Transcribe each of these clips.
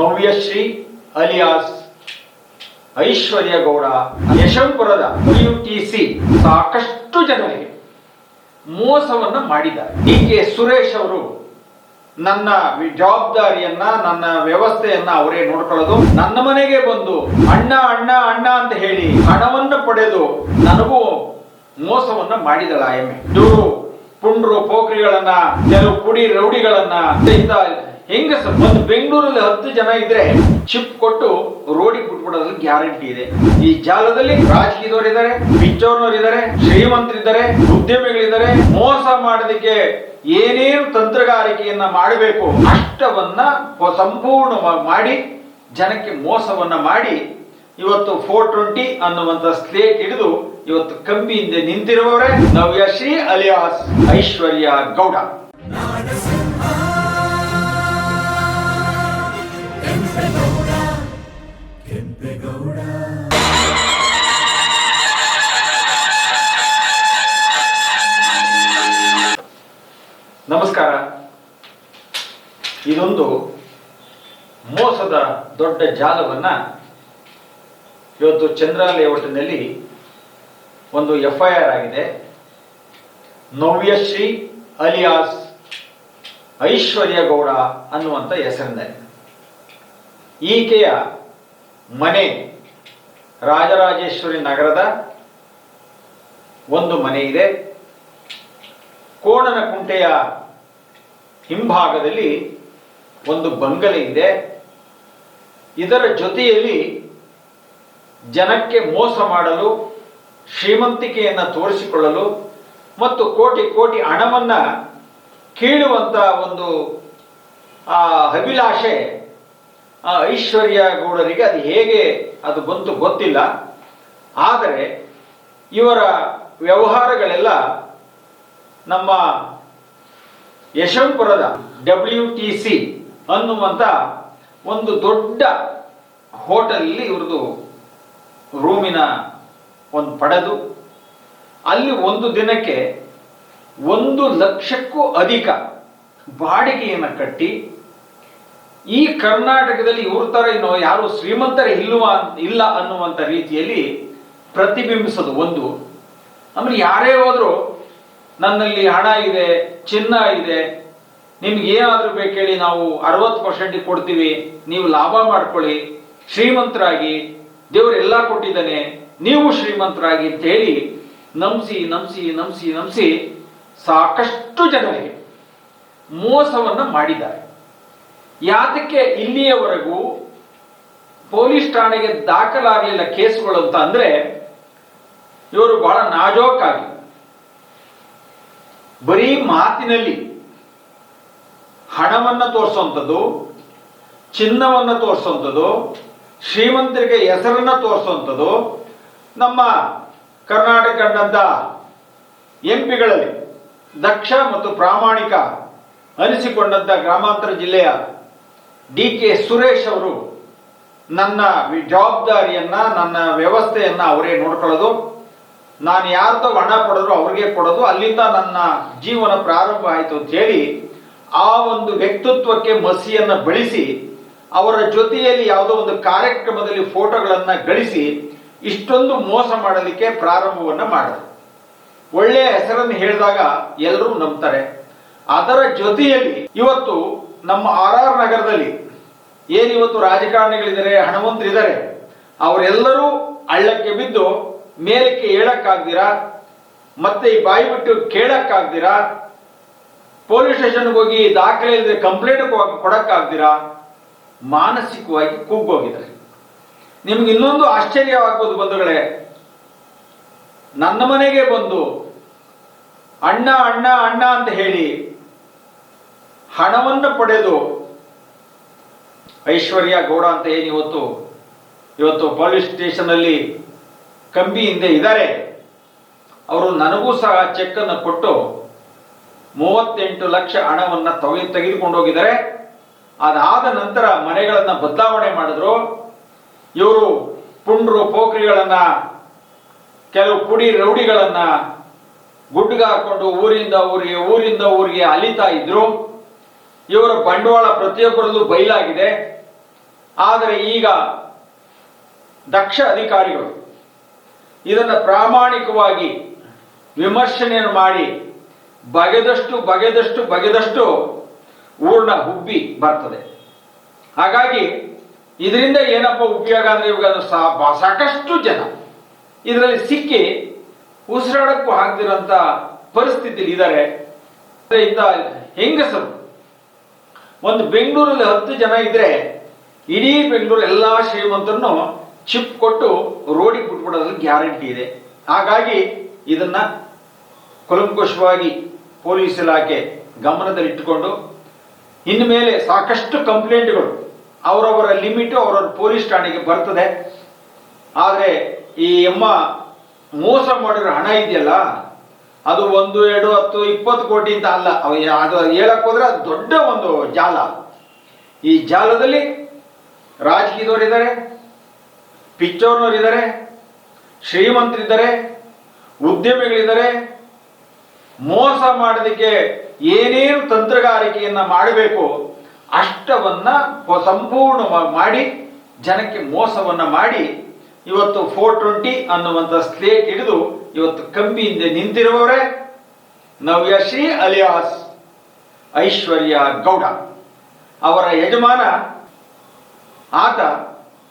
Navyashree alias Aishwarya Gowda ಯಶವಂತಪುರದ UTC ಸಾಕಷ್ಟು ಜನರಿಗೆ ಮೋಸವನ್ನ ಮಾಡಿದ್ದಾರೆ. ಡಿ ಕೆ ಸುರೇಶ್ ಅವರು ನನ್ನ ಜವಾಬ್ದಾರಿಯನ್ನ, ನನ್ನ ವ್ಯವಸ್ಥೆಯನ್ನ ಅವರೇ ನೋಡ್ಕೊಳ್ಳೋದು. ನನ್ನ ಮನೆಗೆ ಬಂದು ಅಣ್ಣ ಅಣ್ಣ ಅಣ್ಣ ಅಂತ ಹೇಳಿ ಹಣವನ್ನು ಪಡೆದು ನನಗೂ ಮೋಸವನ್ನ ಮಾಡಿದಳ ಎಮ್ಮೆ. ಪುಂಡ್ರು, ಪೋಖ್ರಿಗಳನ್ನ, ಕೆಲವು ಪುಡಿ ರೌಡಿಗಳನ್ನ ಹೆಂಗಸ? ಒಂದು ಬೆಂಗಳೂರಲ್ಲಿ ಹತ್ತು ಜನ ಇದ್ರೆ ಚಿಪ್ ಕೊಟ್ಟು ರೋಡಿಗೆ ಬಿಟ್ಬಿಡೋದು ಗ್ಯಾರಂಟಿ ಇದೆ. ಈ ಜಾಲದಲ್ಲಿ ರಾಜಕೀಯದವರಿದ್ದಾರೆ ಇದ್ದಾರೆ ಶ್ರೀಮಂತರಿದ್ದಾರೆ, ಉದ್ಯಮಿಗಳಿದ್ದಾರೆ. ಮೋಸ ಮಾಡೋದಕ್ಕೆ ಏನೇನು ತಂತ್ರಗಾರಿಕೆಯನ್ನ ಮಾಡಬೇಕು ಅಷ್ಟವನ್ನ ಸಂಪೂರ್ಣ ಮಾಡಿ, ಜನಕ್ಕೆ ಮೋಸವನ್ನ ಮಾಡಿ ಇವತ್ತು ಫೋರ್ ಟ್ವೆಂಟಿ ಅನ್ನುವಂತ ಸ್ಲೇಟ್ ಹಿಡಿದು ಇವತ್ತು ಕಂಬಿಯಿಂದ ನಿಂತಿರುವವರೇ ನವ್ಯಶ್ರೀ ಅಲಿಯಾಸ್ ಐಶ್ವರ್ಯ ಗೌಡ. ನಮಸ್ಕಾರ. ಇದೊಂದು ಮೋಸದ ದೊಡ್ಡ ಜಾಲವನ್ನು ಇವತ್ತು ಚಂದ್ರ ಲೇಔಟ್ನಲ್ಲಿ ಒಂದು ಎಫ್ ಐ ಆರ್ ಆಗಿದೆ ನವ್ಯಶ್ರೀ ಅಲಿಯಾಸ್ ಐಶ್ವರ್ಯ ಗೌಡ ಅನ್ನುವಂಥ ಹೆಸರಿನಲ್ಲಿ. ಈಕೆಯ ಮನೆ ರಾಜರಾಜೇಶ್ವರಿ ನಗರದ ಒಂದು ಮನೆ ಇದೆ. ಕೋಣನ ಕುಂಟೆಯ ಹಿಂಭಾಗದಲ್ಲಿ ಒಂದು ಬಂಗಲೆ ಇದೆ. ಇದರ ಜೊತೆಯಲ್ಲಿ ಜನಕ್ಕೆ ಮೋಸ ಮಾಡಲು, ಶ್ರೀಮಂತಿಕೆಯನ್ನು ತೋರಿಸಿಕೊಳ್ಳಲು ಮತ್ತು ಕೋಟಿ ಕೋಟಿ ಹಣವನ್ನ ಕೀಳುವಂತ ಒಂದು, ಆ, ಅಭಿಲಾಷೆ, ಆ, ಐಶ್ವರ್ಯ ಗೌಡರಿಗೆ ಅದು ಹೇಗೆ ಅದು ಬಂತು ಗೊತ್ತಿಲ್ಲ. ಆದರೆ ಇವರ ವ್ಯವಹಾರಗಳೆಲ್ಲ ನಮ್ಮ ಯಶವಂತಪುರದ ಡಬ್ಲ್ಯೂ ಟಿ ಸಿ ಅನ್ನುವಂಥ ಒಂದು ದೊಡ್ಡ ಹೋಟೆಲಲ್ಲಿ ಇವ್ರದ್ದು ರೂಮಿನ ಒಂದು ಪಡೆದು, ಅಲ್ಲಿ ಒಂದು ದಿನಕ್ಕೆ ಒಂದು ಲಕ್ಷಕ್ಕೂ ಅಧಿಕ ಬಾಡಿಗೆಯನ್ನು ಕಟ್ಟಿ, ಈ ಕರ್ನಾಟಕದಲ್ಲಿ ಇವ್ರ ಥರ ಇನ್ನು ಯಾರು ಶ್ರೀಮಂತರ ಇಲ್ಲವ ಇಲ್ಲ ಅನ್ನುವಂಥ ರೀತಿಯಲ್ಲಿ ಪ್ರತಿಬಿಂಬಿಸೋದು ಒಂದು. ಅಂದ್ರೆ ಯಾರೇ ಹೋದ್ರು ನನ್ನಲ್ಲಿ ಹಣ ಇದೆ, ಚಿನ್ನ ಇದೆ. ನಿಮ್ಗೆ ಏನಾದರೂ ಬೇಕೇಳಿ ನಾವು ಅರವತ್ತು ಪರ್ಸೆಂಟ್ ಕೊಡ್ತೀವಿ, ನೀವು ಲಾಭ ಮಾಡ್ಕೊಳ್ಳಿ. ಶ್ರೀಮಂತರಾಗಿ ದೇವರೆಲ್ಲ ಕೊಟ್ಟಿದ್ದಾನೆ, ನೀವು ಶ್ರೀಮಂತರಾಗಿ ಅಂತ ಹೇಳಿ ನಂಬಿಸಿ ನಂಬಿಸಿ ನಂಬಿಸಿ ನಂಬಿಸಿ ಸಾಕಷ್ಟು ಜನರಿಗೆ ಮೋಸವನ್ನ ಮಾಡಿದ್ದಾರೆ. ಯಾತಕ್ಕೆ ಇಲ್ಲಿಯವರೆಗೂ ಪೊಲೀಸ್ ಠಾಣೆಗೆ ದಾಖಲಾಗಲಿಲ್ಲ ಕೇಸುಗಳು ಅಂತ ಅಂದ್ರೆ ಇವರು ಬಹಳ ನಾಜೂಕಾಗಿ. ಬರೀ ಮಾತಿನಲ್ಲಿ ಹಣವನ್ನ ತೋರಿಸುವಂಥದ್ದು ಚಿನ್ನವನ್ನ ತೋರಿಸುವಂಥದ್ದು ಶ್ರೀಮಂತರಿಗೆ ಹೆಸರನ್ನ ತೋರಿಸುವಂಥದ್ದು ನಮ್ಮ ಕರ್ನಾಟಕ ಕಂಡಂಥ ಎಂ ಪಿಗಳಲ್ಲಿ ದಕ್ಷ ಮತ್ತು ಪ್ರಾಮಾಣಿಕ ಅನಿಸಿಕೊಂಡಂತ ಗ್ರಾಮಾಂತರ ಜಿಲ್ಲೆಯ ಡಿ ಕೆ ಸುರೇಶ್ ಅವರು ನನ್ನ ಜವಾಬ್ದಾರಿಯನ್ನ, ನನ್ನ ವ್ಯವಸ್ಥೆಯನ್ನ ಅವರೇ ನೋಡ್ಕೊಳ್ಳೋದು. ನಾನು ಯಾರ್ದೋ ಹಣ ಪಡೆದ್ರು ಅವ್ರಿಗೆ ಕೊಡೋದು. ಅಲ್ಲಿಂದ ನನ್ನ ಜೀವನ ಪ್ರಾರಂಭ ಆಯಿತು ಅಂತ ಹೇಳಿ ಆ ಒಂದು ವ್ಯಕ್ತಿತ್ವಕ್ಕೆ ಮಸಿಯನ್ನ ಬಳಸಿ, ಅವರ ಜೊತೆಯಲ್ಲಿ ಯಾವುದೋ ಒಂದು ಕಾರ್ಯಕ್ರಮದಲ್ಲಿ ಫೋಟೋಗಳನ್ನ ಗಳಿಸಿ, ಇಷ್ಟೊಂದು ಮೋಸ ಮಾಡಲಿಕ್ಕೆ ಪ್ರಾರಂಭವನ್ನ ಮಾಡಿದ್ರು. ಒಳ್ಳೆಯ ಹೆಸರನ್ನು ಹೇಳಿದಾಗ ಎಲ್ಲರೂ ನಂಬ್ತಾರೆ. ಅದರ ಜೊತೆಯಲ್ಲಿ ಇವತ್ತು ನಮ್ಮ ಆರ್ ಆರ್ ನಗರದಲ್ಲಿ ಏನಿವತ್ತು ರಾಜಕಾರಣಿಗಳಿದ್ದಾರೆ, ಹಣವಂತರಿದ್ದಾರೆ, ಅವರೆಲ್ಲರೂ ಹಳ್ಳಕ್ಕೆ ಬಿದ್ದು ಮೇಲಕ್ಕೆ ಹೇಳಕ್ಕಾಗ್ದಿರಾ ಮತ್ತೆ ಈ ಬಾಯಿ ಬಿಟ್ಟು ಕೇಳಕ್ಕಾಗ್ದಿರಾ? ಪೊಲೀಸ್ ಸ್ಟೇಷನ್ಗೆ ಹೋಗಿ ದಾಖಲೆ ಇಲ್ಲದೆ ಕಂಪ್ಲೇಂಟ್ ಕೊಡಕ್ಕಾಗ್ದಿರಾ? ಮಾನಸಿಕವಾಗಿ ಕುಗ್ಗೋಗಿದ್ದಾರೆ. ನಿಮ್ಗೆ ಇನ್ನೊಂದು ಆಶ್ಚರ್ಯವಾಗ್ಬೋದು ಬಂಧುಗಳೇ. ನನ್ನ ಮನೆಗೆ ಬಂದು, ಅಣ್ಣ ಅಣ್ಣ ಅಣ್ಣ ಅಂತ ಹೇಳಿ ಹಣವನ್ನು ಪಡೆದು, ಐಶ್ವರ್ಯ ಗೌಡ ಅಂತ ಏನು ಇವತ್ತು ಇವತ್ತು ಪೊಲೀಸ್ ಸ್ಟೇಷನ್ ಅಲ್ಲಿ ಕಂಬಿ ಹಿಂದೆ ಇದ್ದಾರೆ. ಅವರು ನನಗೂ ಸಹ ಚೆಕ್ ಅನ್ನು ಕೊಟ್ಟು ಮೂವತ್ತೆಂಟು ಲಕ್ಷ ಹಣವನ್ನ ತಗೆ ತೆಗೆದುಕೊಂಡು ಹೋಗಿದ್ದಾರೆ. ಅದಾದ ನಂತರ ಮನೆಗಳನ್ನು ಬದಲಾವಣೆ ಮಾಡಿದ್ರು. ಇವರು ಪುಂಡ್ರು, ಪೋಖ್ರಿಗಳನ್ನ, ಕೆಲವು ಪುಡಿ ರೌಡಿಗಳನ್ನ ಗುಡ್ಡಗಾಕೊಂಡು ಊರಿಂದ ಊರಿಗೆ ಊರಿಂದ ಊರಿಗೆ ಅಲಿತಾ ಇದ್ರು. ಇವರ ಬಂಡವಾಳ ಪ್ರತಿಯೊಬ್ಬರಲ್ಲೂ ಬಯಲಾಗಿದೆ ಆದರೆ ಈಗ ದಕ್ಷ ಅಧಿಕಾರಿಗಳು ಇದನ್ನು ಪ್ರಾಮಾಣಿಕವಾಗಿ ವಿಮರ್ಶನೆಯನ್ನು ಮಾಡಿ ಬಗೆದಷ್ಟು ಬಗೆದಷ್ಟು ಬಗೆದಷ್ಟು ಊರ್ಣ ಹುಬ್ಬಿ ಬರ್ತದೆ. ಹಾಗಾಗಿ ಇದರಿಂದ ಏನಪ್ಪ ಉಪಯೋಗ ಅಂದ್ರೆ ಇವಾಗ ಅದು ಸಾಕಷ್ಟು ಜನ ಇದರಲ್ಲಿ ಸಿಕ್ಕಿ ಉಸಿರಾಡಕ್ಕೂ ಆಗದಿರೋಂಥ ಪರಿಸ್ಥಿತಿಲಿ ಇದ್ದಾರೆ ಇಂಥ ಹೆಂಗಸರು, ಒಂದು ಬೆಂಗಳೂರಲ್ಲಿ ಹತ್ತು ಜನ ಇದ್ರೆ ಇಡೀ ಬೆಂಗಳೂರು ಎಲ್ಲ ಶ್ರೀಮಂತರನ್ನು ಚಿಪ್ ಕೊಟ್ಟು ರೋಡಿಗೆ ಬಿಟ್ಬಿಡೋದ್ರ ಗ್ಯಾರಂಟಿ ಇದೆ. ಹಾಗಾಗಿ ಇದನ್ನ ಕುಲಂಕುಷವಾಗಿ ಪೊಲೀಸ್ ಇಲಾಖೆ ಗಮನದಲ್ಲಿಟ್ಟುಕೊಂಡು ಮೇಲೆ ಸಾಕಷ್ಟು ಕಂಪ್ಲೇಂಟ್ಗಳು ಅವರವರ ಲಿಮಿಟು, ಅವರವರ ಪೊಲೀಸ್ ಠಾಣೆಗೆ ಬರ್ತದೆ. ಆದರೆ ಈ ಎಮ್ಮ ಮೋಸ ಮಾಡಿರೋ ಹಣ ಇದೆಯಲ್ಲ, ಅದು ಒಂದು, ಎರಡು, ಹತ್ತು, ಇಪ್ಪತ್ತು ಕೋಟಿ ಅಂತ ಅಲ್ಲ ಅದು ಹೇಳಕ್ ಹೋದ್ರೆ ದೊಡ್ಡ ಒಂದು ಜಾಲ. ಈ ಜಾಲದಲ್ಲಿ ರಾಜಕೀಯದವರಿದ್ದಾರೆ. ಪಿಚ್ಚೋರ್ನವರಿದ್ದಾರೆ, ಶ್ರೀಮಂತರಿದ್ದಾರೆ, ಉದ್ಯಮಿಗಳಿದ್ದಾರೆ. ಮೋಸ ಮಾಡೋದಕ್ಕೆ ಏನೇನು ತಂತ್ರಗಾರಿಕೆಯನ್ನ ಮಾಡಬೇಕು ಅಷ್ಟವನ್ನ ಸಂಪೂರ್ಣವಾಗಿ ಮಾಡಿ, ಜನಕ್ಕೆ ಮೋಸವನ್ನ ಮಾಡಿ, ಇವತ್ತು ಫೋರ್ ಟ್ವೆಂಟಿ ಅನ್ನುವಂಥ ಸ್ಲೇಟ್ ಹಿಡಿದು ಇವತ್ತು ಕಂಬಿ ಹಿಂದೆ ನಿಂತಿರುವವರೇ ನವ್ಯಶ್ರೀ ಅಲಿಯಾಸ್ ಐಶ್ವರ್ಯ ಗೌಡ. ಅವರ ಯಜಮಾನ, ಆತ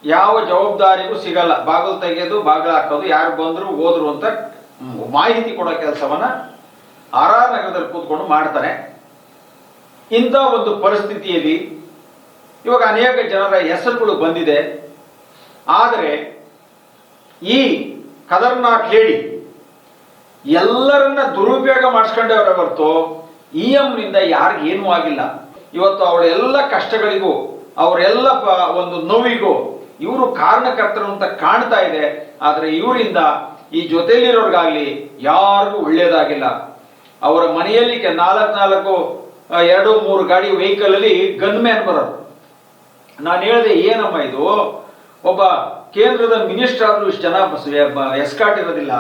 ಯಾವ ಜವಾಬ್ದಾರಿಗೂ ಸಿಗಲ್ಲ. ಬಾಗಿಲು ತೆಗೆಯೋದು ಬಾಗಿಲು ಹಾಕೋದು, ಯಾರು ಬಂದ್ರು ಹೋದ್ರು ಅಂತ ಮಾಹಿತಿ ಕೊಡೋ ಕೆಲಸವನ್ನ ಆರ್ ನಗರದಲ್ಲಿ ಕೂತ್ಕೊಂಡು ಮಾಡ್ತಾರೆ. ಇಂಥ ಒಂದು ಪರಿಸ್ಥಿತಿಯಲ್ಲಿ ಇವಾಗ ಅನೇಕ ಜನರ ಹೆಸರುಗಳು ಬಂದಿದೆ. ಆದರೆ ಈ ಕದರ್ನಾಥ್ ಹೇಳಿ ಎಲ್ಲರನ್ನ ದುರುಪಯೋಗ ಮಾಡಿಸ್ಕೊಂಡವರ ಹೊರತು ಇ ಎಂನಿಂದ ಯಾರಿಗೇನೂ ಆಗಿಲ್ಲ. ಇವತ್ತು ಅವಳ ಎಲ್ಲ ಕಷ್ಟಗಳಿಗೂ, ಅವರೆಲ್ಲ ಒಂದು ನೋವಿಗೂ ಇವರು ಕಾರಣಕರ್ತರು ಅಂತ ಕಾಣ್ತಾ ಇದೆ, ಆದರೆ ಇವರಿಂದ ಈ ಜೊತೆಯಲ್ಲಿರೋರ್ಗಾಗ್ಲಿ ಯಾರಿಗೂ ಒಳ್ಳೇದಾಗಿಲ್ಲ. ಅವರ ಮನೆಯಲ್ಲಿ ನಾಲ್ಕು ನಾಲ್ಕು ಎರಡು, ಮೂರು ಗಾಡಿ ವೆಹಿಕಲ್ ಅಲ್ಲಿ ಗನ್ ಬರೋರು. ನಾನು ಹೇಳಿದೆ ಏನಮ್ಮ ಇದು? ಒಬ್ಬ ಕೇಂದ್ರದ ಮಿನಿಸ್ಟರ್ ಆದ್ರೂ ಇಷ್ಟು ಜನ ಎಸ್ಕಾಟ್ ಇರೋದಿಲ್ಲ.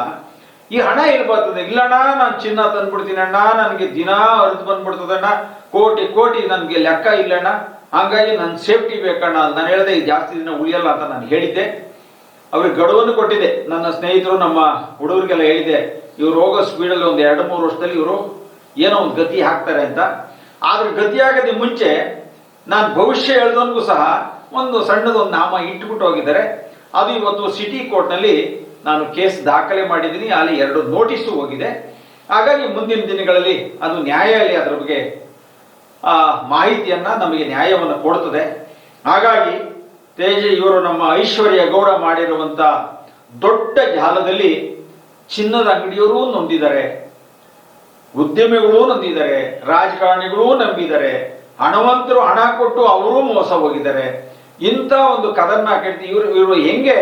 ಈ ಹಣ ಎಲ್ಲಿ ಬರ್ತದೆ? ಇಲ್ಲಣ್ಣ, ನಾನು ಚಿನ್ನ ತಂದ್ಬಿಡ್ತೀನಿ ಅಣ್ಣ, ನನಗೆ ದಿನ ಅರಿದು ಬಂದ್ಬಿಡ್ತದಣ್ಣ ಕೋಟಿ ಕೋಟಿ ನನಗೆ ಲೆಕ್ಕ ಇಲ್ಲಣ್ಣ. ಹಂಗಾಗಿ ನನ್ನ ಸೇಫ್ಟಿ ಬೇಕಣ್ಣ ನಾನು ಹೇಳಿದೆ ಜಾಸ್ತಿ ದಿನ ಉಳಿಯಲ್ಲ ಅಂತ ನಾನು ಹೇಳಿದ್ದೆ. ಅವ್ರಿಗೆ ಗಡುವನ್ನು ಕೊಟ್ಟಿದೆ ನನ್ನ ಸ್ನೇಹಿತರು ನಮ್ಮ ಹುಡುಗರಿಗೆಲ್ಲ ಹೇಳಿದೆ, ಇವ್ರು ಹೋಗೋ ಸ್ಪೀಡಲ್ಲಿ ಒಂದು ಎರಡು ಮೂರು ವರ್ಷದಲ್ಲಿ ಇವರು ಏನೋ ಒಂದು ಗತಿ ಹಾಕ್ತಾರೆ ಅಂತ. ಆದ್ರೆ ಗತಿ ಆಗದೆ ಮುಂಚೆ ನಾನು ಭವಿಷ್ಯ ಹೇಳ್ದವನಿಗೂ ಸಹ ಒಂದು ಸಣ್ಣದೊಂದು ನಾಮ ಇಟ್ಬಿಟ್ಟು ಹೋಗಿದ್ದಾರೆ. ಅದು ಇವತ್ತು ಸಿಟಿ ಕೋರ್ಟ್ನಲ್ಲಿ ನಾನು ಕೇಸ್ ದಾಖಲೆ ಮಾಡಿದ್ದೀನಿ. ಅಲ್ಲಿ ಎರಡು ನೋಟಿಸು ಹೋಗಿದೆ. ಹಾಗಾಗಿ ಮುಂದಿನ ದಿನಗಳಲ್ಲಿ ಅದು ನ್ಯಾಯಾಲಯ ಅದರ ಬಗ್ಗೆ ಆ ಮಾಹಿತಿಯನ್ನ ನಮಗೆ ನ್ಯಾಯವನ್ನು ಕೊಡ್ತದೆ ಹಾಗಾಗಿ ತೇಜ ಇವರು ನಮ್ಮ ಐಶ್ವರ್ಯ ಗೌಡ ಮಾಡಿರುವಂತ ದೊಡ್ಡ ಜಾಲದಲ್ಲಿ ಚಿನ್ನದ ಅಂಗಡಿಯವರು ನೊಂದಿದ್ದಾರೆ. ಉದ್ಯಮಿಗಳು ನೊಂದಿದ್ದಾರೆ. ರಾಜಕಾರಣಿಗಳೂ ನಂಬಿದ್ದಾರೆ. ಹಣವಂತರು ಹಣ ಕೊಟ್ಟು ಅವರೂ ಮೋಸ ಹೋಗಿದ್ದಾರೆ. ಇಂಥ ಒಂದು ಕದನ್ನ ಕೆಡ್ತಿ ಇವರು ಇವರು ಹೆಂಗೆ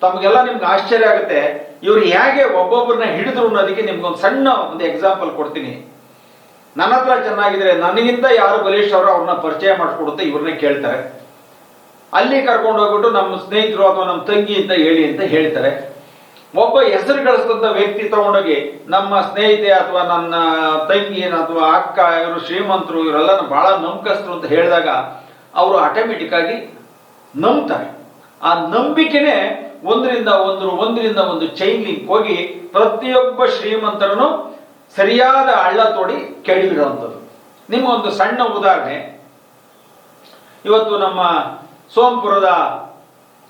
ತಮಗೆಲ್ಲ ನಿಮ್ಗೆ ಆಶ್ಚರ್ಯ ಆಗುತ್ತೆ. ಇವರು ಹೇಗೆ ಒಬ್ಬೊಬ್ಬರನ್ನ ಹಿಡಿದ್ರು ಅನ್ನೋದಕ್ಕೆ ನಿಮ್ಗೊಂದು ಸಣ್ಣ ಒಂದು ಎಕ್ಸಾಂಪಲ್ ಕೊಡ್ತೀನಿ. ನನ್ನ ಹತ್ರ ಚೆನ್ನಾಗಿದ್ರೆ ನನಗಿಂತ ಯಾರು ಬಲೇಶ್ ಅವರು ಅವ್ರನ್ನ ಪರಿಚಯ ಮಾಡಿಕೊಡುತ್ತೆ ಇವ್ರನ್ನೇ ಕೇಳ್ತಾರೆ. ಅಲ್ಲಿ ಕರ್ಕೊಂಡು ಹೋಗ್ಬಿಟ್ಟು ನಮ್ಮ ಸ್ನೇಹಿತರು ಅಥವಾ ನಮ್ಮ ತಂಗಿ ಅಂತ ಹೇಳಿ ಅಂತ ಹೇಳ್ತಾರೆ. ಒಬ್ಬ ಹೆಸರು ಗಳಿಸಿದಂತ ವ್ಯಕ್ತಿ ತಗೊಂಡೋಗಿ ನಮ್ಮ ಸ್ನೇಹಿತೆ ಅಥವಾ ನನ್ನ ತಂಗಿ ಅಥವಾ ಅಕ್ಕ, ಇವರು ಶ್ರೀಮಂತರು ಇವರೆಲ್ಲ ಬಹಳ ನಂಬಿಕಸ್ತರು ಅಂತ ಹೇಳಿದಾಗ ಅವರು ಆಟೋಮೆಟಿಕ್ ಆಗಿ ನಂಬ್ತಾರೆ. ಆ ನಂಬಿಕೆನೆ ಒಂದರಿಂದ ಒಂದು ಒಂದರಿಂದ ಒಂದು ಚೈನ್ ಲಿಂಕ್ ಹೋಗಿ ಪ್ರತಿಯೊಬ್ಬ ಶ್ರೀಮಂತರನ್ನು ಸರಿಯಾದ ಹಳ್ಳ ತೋಡಿ ಕೆಳಗಿಡುವಂಥದ್ದು ನಿಮ್ಮ ಒಂದು ಸಣ್ಣ ಉದಾಹರಣೆ. ಇವತ್ತು ನಮ್ಮ ಸೋಮಪುರದ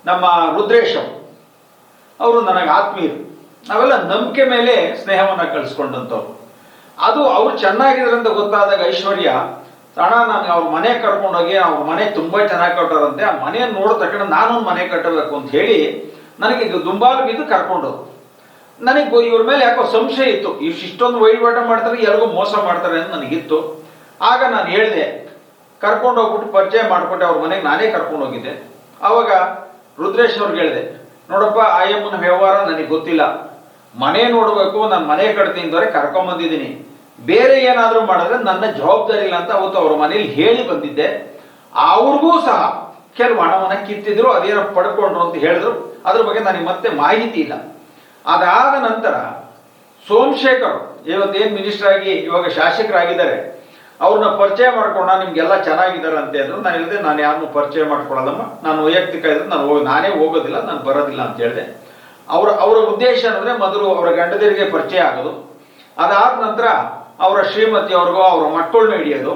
ನಮ್ಮ ರುದ್ರೇಶ್ ಅವರು ನನಗೆ ಆತ್ಮೀಯರು. ನಾವೆಲ್ಲ ನಂಬಿಕೆ ಮೇಲೆ ಸ್ನೇಹವನ್ನು ಕಳಿಸ್ಕೊಂಡಂಥವ್ರು. ಅದು ಅವ್ರು ಚೆನ್ನಾಗಿದ್ರಂತ ಗೊತ್ತಾದಾಗ ಐಶ್ವರ್ಯ, ಅಣ್ಣ ನನಗೆ ಅವ್ರ ಮನೆ ಕರ್ಕೊಂಡೋಗಿ, ಅವ್ರ ಮನೆ ತುಂಬ ಚೆನ್ನಾಗಿ ಕಟ್ಟೋರಂತೆ. ಆ ಮನೆ ನೋಡಿದ ತಕ್ಷಣ ನಾನೊಂದು ಮನೆ ಕಟ್ಟಬೇಕು ಅಂತ ಹೇಳಿ ನನಗೆ ದುಂಬಾಲು ಬಿದ್ದು ಕರ್ಕೊಂಡೋದು ನನಗೆ ಇವ್ರ ಮೇಲೆ ಯಾಕೋ ಸಂಶಯ ಇತ್ತು. ಇಷ್ಟು ಇಷ್ಟೊಂದು ವಹಿವಾಟ ಮಾಡ್ತಾರೆ ಎಲ್ರಿಗೂ ಮೋಸ ಮಾಡ್ತಾರೆ ಅಂತ ನನಗಿತ್ತು. ಆಗ ನಾನು ಹೇಳಿದೆ, ಕರ್ಕೊಂಡು ಹೋಗ್ಬಿಟ್ಟು ಪರಿಚಯ ಮಾಡಿಕೊಟ್ಟೆ, ಅವ್ರ ಮನೆಗೆ ನಾನೇ ಕರ್ಕೊಂಡು ಹೋಗಿದ್ದೆ. ಅವಾಗ ರುದ್ರೇಶ್ ಅವ್ರಿಗೆ ಹೇಳಿದೆ, ನೋಡಪ್ಪ, ಆಯಮ್ಮನ ವ್ಯವಹಾರ ನನಗೆ ಗೊತ್ತಿಲ್ಲ. ಮನೆ ನೋಡಬೇಕು, ನಾನು ಮನೆ ಕಟ್ತೀನಿ ಅಂದರೆ ಕರ್ಕೊಂಬಂದಿದ್ದೀನಿ ಬೇರೆ ಏನಾದರೂ ಮಾಡಿದ್ರೆ ನನ್ನ ಜವಾಬ್ದಾರಿ ಇಲ್ಲ ಅಂತ ಅವತ್ತು ಅವ್ರ ಮನೇಲಿ ಹೇಳಿ ಬಂದಿದ್ದೆ. ಅವ್ರಿಗೂ ಸಹ ಕೆಲವು ಹಣವನ್ನು ಕಿತ್ತಿದ್ರು, ಅದೇನೋ ಪಡ್ಕೊಂಡ್ರು ಅಂತ ಹೇಳಿದ್ರು. ಅದ್ರ ಬಗ್ಗೆ ನನಗೆ ಮತ್ತೆ ಮಾಹಿತಿ ಇಲ್ಲ. ಅದಾದ ನಂತರ ಸೋಮಶೇಖರ್, ಇವತ್ತೇನು ಮಿನಿಸ್ಟರ್ ಆಗಿ ಇವಾಗ ಶಾಸಕರಾಗಿದ್ದಾರೆ, ಅವ್ರನ್ನ ಪರಿಚಯ ಮಾಡ್ಕೊಂಡ ನಿಮ್ಗೆಲ್ಲ ಚೆನ್ನಾಗಿದ್ದಾರೆ ಅಂತ ಹೇಳಿದ್ರು ನಾನು ಹೇಳಿದೆ, ನಾನು ಯಾರನ್ನು ಪರಿಚಯ ಮಾಡ್ಕೊಳ್ಳಲ್ಲಮ್ಮ ನಾನು ವೈಯಕ್ತಿಕ ಇದ್ರೆ ನಾನು ಹೋಗಿ, ನಾನೇ ಹೋಗೋದಿಲ್ಲ, ನಾನು ಬರೋದಿಲ್ಲ ಅಂತ ಹೇಳಿದೆ. ಅವರ ಅವರ ಉದ್ದೇಶ ಅಂದರೆ ಮೊದಲು ಅವರ ಗಂಡದರಿಗೆ ಪರಿಚಯ ಆಗೋದು. ಅದಾದ ನಂತರ ಅವರ ಶ್ರೀಮತಿ ಅವ್ರಿಗೋ, ಅವರ ಮಕ್ಕಳನ್ನ ಹಿಡಿಯೋದು.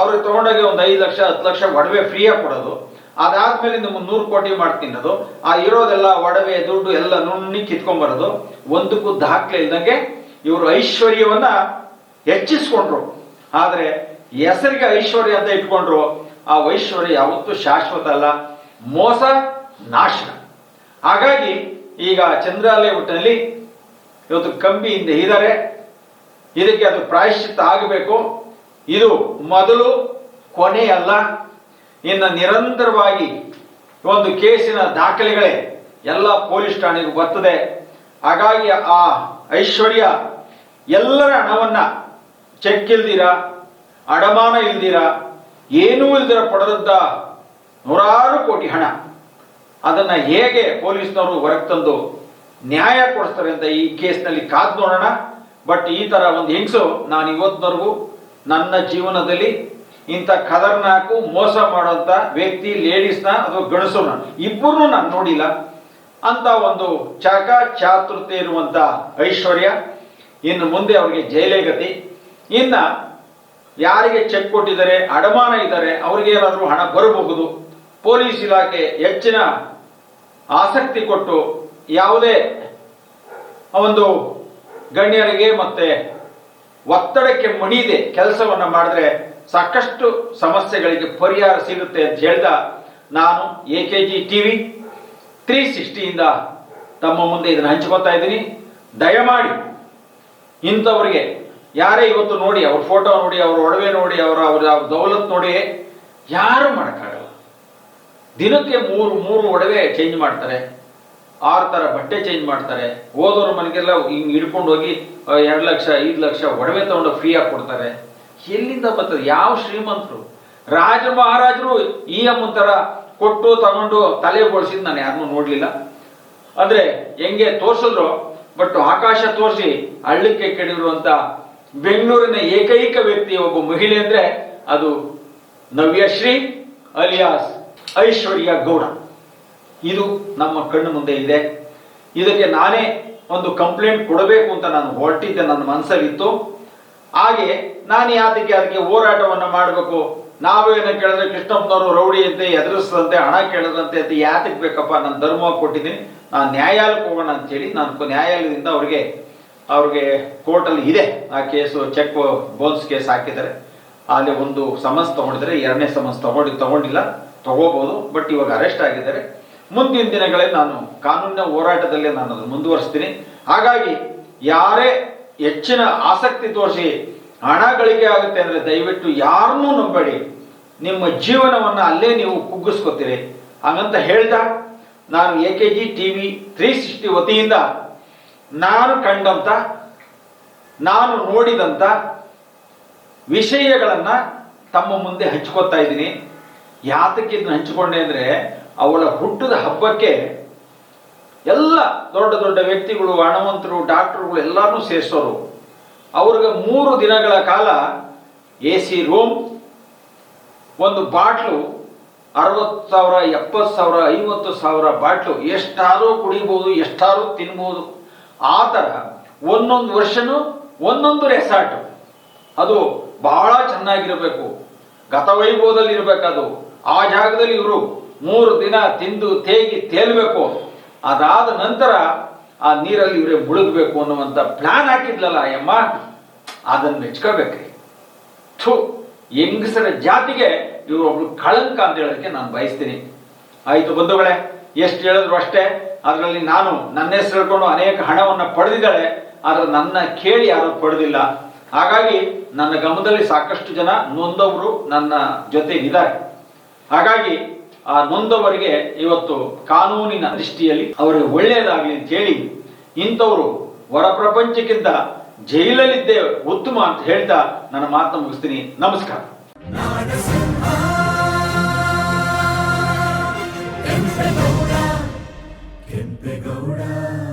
ಅವ್ರಿಗೆ ತಗೊಂಡೋಗಿ ಒಂದು ಐದು ಲಕ್ಷ, ಹತ್ತು ಲಕ್ಷ ಒಡವೆ ಫ್ರೀಯಾಗಿ ಕೊಡೋದು. ಅದಾದ್ಮೇಲೆ ನಿಮ್ಮ ನೂರು ಕೋಟಿ ಮಾಡಿ ತಿನ್ನೋದು, ಆ ಇರೋದೆಲ್ಲ ಒಡವೆ, ದುಡ್ಡು ಎಲ್ಲ ನುಣ್ಣಿ ಕಿತ್ಕೊಂಡ್ಬರೋದು ಒಂದಕ್ಕೂ ದಾಖಲೆ ಇಲ್ದಂಗೆ ಇವರು ಐಶ್ವರ್ಯವನ್ನ ಹೆಚ್ಚಿಸ್ಕೊಂಡ್ರು. ಆದ್ರೆ ಹೆಸರಿಗೆ ಐಶ್ವರ್ಯ ಅಂತ ಇಟ್ಕೊಂಡ್ರು, ಆ ಐಶ್ವರ್ಯ ಯಾವತ್ತೂ ಶಾಶ್ವತ ಅಲ್ಲ, ಮೋಸ, ನಾಶ. ಹಾಗಾಗಿ ಈಗ ಚಂದ್ರಾಲಯ ಒಟ್ಟಿನಲ್ಲಿ ಇವತ್ತು ಕಂಬಿಯಿಂದ ಇದ್ದಾರೆ. ಇದಕ್ಕೆ ಅದು ಪ್ರಾಯಶ್ಚಿತ್ತ ಆಗಬೇಕು. ಇದು ಮೊದಲು ಕೊನೆಯಲ್ಲ. ಇನ್ನು ನಿರಂತರವಾಗಿ ಒಂದು ಕೇಸಿನ ದಾಖಲೆಗಳೇ ಎಲ್ಲ ಪೊಲೀಸ್ ಠಾಣೆಗೂ ಬರ್ತದೆ. ಹಾಗಾಗಿ ಆ ಐಶ್ವರ್ಯ, ಎಲ್ಲರ ಹಣವನ್ನ ಚೆಕ್ ಇಲ್ದಿರ? ಅಡಮಾನ ಇಲ್ದಿರ? ಏನೂ ಇಲ್ದಿರ ಪಡೆದದ್ದ ನೂರಾರು ಕೋಟಿ ಹಣ. ಅದನ್ನ ಹೇಗೆ ಪೊಲೀಸ್ನವರು ಹೊರಗೆ ತಂದು ನ್ಯಾಯ ಕೊಡಿಸ್ತಾರೆ ಅಂತ ಈ ಕೇಸ್ನಲ್ಲಿ ಕಾದ್ ನೋಡೋಣ. ಬಟ್ ಈ ತರ ಒಂದು ಹಿಂಸು ನಾನು ಇವತ್ತಿನವರೆಗೂ ನನ್ನ ಜೀವನದಲ್ಲಿ ಇಂಥ ಖತರ್ನಾಕು ಮೋಸ ಮಾಡುವಂತ ವ್ಯಕ್ತಿ, ಲೇಡೀಸ್ನ ಅಥವಾ ಗಣಸೋನ ಇಬ್ಬರನ್ನೂ ನಾನು ನೋಡಿಲ್ಲ. ಅಂತ ಒಂದು ಚಾಕ ಚಾತುರ್ತೆ ಇರುವಂತ ಐಶ್ವರ್ಯ. ಇನ್ನು ಮುಂದೆ ಅವರಿಗೆ ಜೈಲೇ ಗತಿ. ಇನ್ನ ಯಾರಿಗೆ ಚೆಕ್ ಕೊಟ್ಟಿದ್ದಾರೆ, ಅಡಮಾನ ಇದ್ದಾರೆ, ಅವ್ರಿಗೆ ಏನಾದರೂ ಹಣ ಬರಬಹುದು. ಪೊಲೀಸ್ ಇಲಾಖೆ ಹೆಚ್ಚಿನ ಆಸಕ್ತಿ ಕೊಟ್ಟು ಯಾವುದೇ ಒಂದು ಗಣ್ಯರಿಗೆ ಮತ್ತೆ ಒತ್ತಡಕ್ಕೆ ಮಣಿದೆ ಕೆಲಸವನ್ನ ಮಾಡಿದ್ರೆ ಸಾಕಷ್ಟು ಸಮಸ್ಯೆಗಳಿಗೆ ಪರಿಹಾರ ಸಿಗುತ್ತೆ ಅಂತ ಹೇಳ್ದ ನಾನು A K G TV three ಸಿಕ್ಸ್ಟಿಯಿಂದ ತಮ್ಮ ಮುಂದೆ ಇದನ್ನು ಹಂಚ್ಕೊತಾ ಇದ್ದೀನಿ. ದಯಮಾಡಿ ಇಂಥವ್ರಿಗೆ ಯಾರೇ ಇವತ್ತು ನೋಡಿ ಅವ್ರ ಫೋಟೋ ನೋಡಿ, ಅವ್ರ ಒಡವೆ ನೋಡಿ, ಅವರ ಅವರ ದೌಲತ್ ನೋಡಿ, ಯಾರು ಮಾಡೋಕ್ಕಾಗಲ್ಲ. ದಿನಕ್ಕೆ ಮೂರು ಮೂರು ಒಡವೆ ಚೇಂಜ್ ಮಾಡ್ತಾರೆ. ಆರು ಥರ ಬಟ್ಟೆ ಚೇಂಜ್ ಮಾಡ್ತಾರೆ. ಓದೋರ ಮನೆಗೆಲ್ಲ ಹಿಂಗೆ ಹಿಡ್ಕೊಂಡು ಹೋಗಿ ಎರಡು ಲಕ್ಷ, ಐದು ಲಕ್ಷ ಒಡವೆ ತಗೊಂಡು ಫ್ರೀಯಾಗಿ ಕೊಡ್ತಾರೆ. ಎಲ್ಲಿಂದ ಬರ್ತದೆ ಯಾವ ಶ್ರೀಮಂತರು? ರಾಜ ಮಹಾರಾಜರು ಈ ಅಮ್ಮಂತರ ಕೊಟ್ಟು ತಗೊಂಡು ತಲೆ ಬೋಳ್ಸಿದ್ ನಾನು ಯಾರನ್ನೂ ನೋಡ್ಲಿಲ್ಲ. ಅಂದ್ರೆ ಹೆಂಗೆ ತೋರ್ಸಿದ್ರು, ಬಟ್ ಆಕಾಶ ತೋರಿಸಿ ಹಳ್ಳಕ್ಕೆ ಕೆಡಿರುವಂತ ಬೆಂಗಳೂರಿನ ಏಕೈಕ ವ್ಯಕ್ತಿ ಒಬ್ಬ ಮಹಿಳೆ ಅಂದ್ರೆ ಅದು ನವ್ಯಶ್ರೀ ಅಲಿಯಾಸ್ ಐಶ್ವರ್ಯ ಗೌಡ. ಇದು ನಮ್ಮ ಕಣ್ಣು ಮುಂದೆ ಇದೆ. ಇದಕ್ಕೆ ನಾನೇ ಒಂದು ಕಂಪ್ಲೇಂಟ್ ಕೊಡಬೇಕು ಅಂತ ನಾನು ಹೊರಟಿದ್ದೆ, ನನ್ನ ಮನಸ್ಸಲ್ಲಿತ್ತು. ಹಾಗೆ ನಾನು ಯಾತಕ್ಕೆ ಅದಕ್ಕೆ ಹೋರಾಟವನ್ನು ಮಾಡಬೇಕು? ನಾವೇನ ಕೇಳಿದ್ರೆ ಕೃಷ್ಣಪ್ಪನವರು ರೌಡಿ ಅಂತೆ ಎದುರಿಸದಂತೆ, ಹಣ ಕೇಳದಂತೆ ಅಂತ ಯಾತಕ್ಕೆ ಬೇಕಪ್ಪ? ನಾನು ಧರ್ಮ ಕೊಟ್ಟಿದ್ದೀನಿ. ನಾನು ನ್ಯಾಯಾಲಯಕ್ಕೆ ಹೋಗೋಣ ಅಂತೇಳಿ ನಾನು ನ್ಯಾಯಾಲಯದಿಂದ ಅವ್ರಿಗೆ ಅವ್ರಿಗೆ ಕೋರ್ಟಲ್ಲಿ ಇದೆ. ಆ ಕೇಸು, ಚೆಕ್, ಬೋನ್ಸ್ ಕೇಸ್ ಹಾಕಿದ್ದಾರೆ. ಅಲ್ಲಿ ಒಂದು ಸಮನ್ಸ್ ತಗೊಂಡಿದ್ದಾರೆ. ಎರಡನೇ ಸಮನ್ಸ್ ತಗೊಂಡು, ತಗೊಂಡಿಲ್ಲ. ತಗೋಬಹುದು ಬಟ್ ಇವಾಗ ಅರೆಸ್ಟ್ ಆಗಿದ್ದಾರೆ. ಮುಂದಿನ ದಿನಗಳಲ್ಲಿ ನಾನು ಕಾನೂನಿನ ಹೋರಾಟದಲ್ಲಿ ನಾನು ಅದನ್ನು ಮುಂದುವರಿಸ್ತೀನಿ. ಹಾಗಾಗಿ, ಯಾರೇ ಹೆಚ್ಚಿನ ಆಸಕ್ತಿ ತೋರಿಸಿ ಹಣ ಗಳಿಕೆ ಆಗುತ್ತೆ ಅಂದ್ರೆ ದಯವಿಟ್ಟು ಯಾರನ್ನೂ ನಂಬಬೇಡಿ ನಿಮ್ಮ ಜೀವನವನ್ನ ಅಲ್ಲೇ ನೀವು ಕುಗ್ಗಿಸ್ಕೊತೀರಿ. ಹಾಗಂತ ಹೇಳ್ದ ನಾನು A K G TV three sixty ವತಿಯಿಂದ ನಾನು ಕಂಡಂತ, ನಾನು ನೋಡಿದಂತ ವಿಷಯಗಳನ್ನ ತಮ್ಮ ಮುಂದೆ ಹಂಚ್ಕೊತಾ ಇದ್ದೀನಿ. ಯಾತಕ್ಕೆ ಇದನ್ನ ಹಂಚಿಕೊಂಡೆ ಅಂದ್ರೆ, ಅವಳ ಹುಟ್ಟದ ಹಬ್ಬಕ್ಕೆ ಎಲ್ಲ ದೊಡ್ಡ ದೊಡ್ಡ ವ್ಯಕ್ತಿಗಳು, ಹಣವಂತರು, ಡಾಕ್ಟರ್ಗಳು ಎಲ್ಲಾರು ಸೇರಿಸೋರು. ಅವ್ರಿಗೆ ಮೂರು ದಿನಗಳ ಕಾಲ ಎ ಸಿ ರೂಮ್, ಒಂದು ಬಾಟ್ಲು, ಅರವತ್ತು ಸಾವಿರ, ಎಪ್ಪತ್ತು ಸಾವಿರ, ಐವತ್ತು ಸಾವಿರ ಬಾಟ್ಲು ಎಷ್ಟಾರು ಕುಡಿಬಹುದು ಎಷ್ಟಾರು ತಿನ್ಬೋದು. ಆ ಥರ ಒಂದೊಂದು ವರ್ಷನೂ ಒಂದೊಂದು ರೆಸಾರ್ಟ್. ಅದು ಬಹಳ ಚೆನ್ನಾಗಿರಬೇಕು. ಗತವೈಭವದಲ್ಲಿ ಇರಬೇಕದು ಆ ಜಾಗದಲ್ಲಿ ಇವರು ಮೂರು ದಿನ ತಿಂದು ತೇಗಿ ತೇಲ್ಬೇಕು. ಅದಾದ ನಂತರ ಆ ನೀರಲ್ಲಿ ಇವರೇ ಮುಳುಗಬೇಕು ಅನ್ನುವಂಥ ಪ್ಲಾನ್ ಹಾಕಿದ್ಲಲ್ಲ ಅಯ್ಯಮ್ಮ? ಅದನ್ನು ಮೆಚ್ಕೋಬೇಕ್ರಿ. ಥು, ಹೆಂಗಸರ ಜಾತಿಗೆ ಇವರು ಒಬ್ರು ಕಳಂಕ ಅಂತ ಹೇಳೋದಕ್ಕೆ ನಾನು ಬಯಸ್ತೀನಿ. ಆಯ್ತು ಬಂಧುಗಳೇ, ಎಷ್ಟು ಹೇಳಿದ್ರು ಅಷ್ಟೇ. ಅದರಲ್ಲಿ ನಾನು ನನ್ನ ಹೆಸರು ಹೇಳ್ಕೊಂಡು ಅನೇಕ ಹಣವನ್ನು ಪಡೆದಿದ್ದಾಳೆ, ಆದ್ರೆ ನನ್ನ ಕೇಳಿ ಯಾರು ಪಡೆದಿಲ್ಲ. ಹಾಗಾಗಿ ನನ್ನ ಗಮನದಲ್ಲಿ ಸಾಕಷ್ಟು ಜನ ನೊಂದವರು ನನ್ನ ಜೊತೆಗಿದ್ದಾರೆ ಹಾಗಾಗಿ ಆ ನೊಂದವರಿಗೆ ಇವತ್ತು ಕಾನೂನಿನ ದೃಷ್ಟಿಯಲ್ಲಿ ಅವರಿಗೆ ಒಳ್ಳೆಯದಾಗಲಿ ಅಂತ ಹೇಳಿ ಇಂಥವರು ಹೊರ ಪ್ರಪಂಚಕ್ಕಿಂತ ಜೈಲಲ್ಲಿದ್ದೇ ಉತ್ತಮ ಅಂತ ಹೇಳ್ತಾ ನನ್ನ ಮಾತನ್ನು ಮುಗಿಸ್ತೀನಿ. ನಮಸ್ಕಾರ. ಕೆಂಪೇಗೌಡ.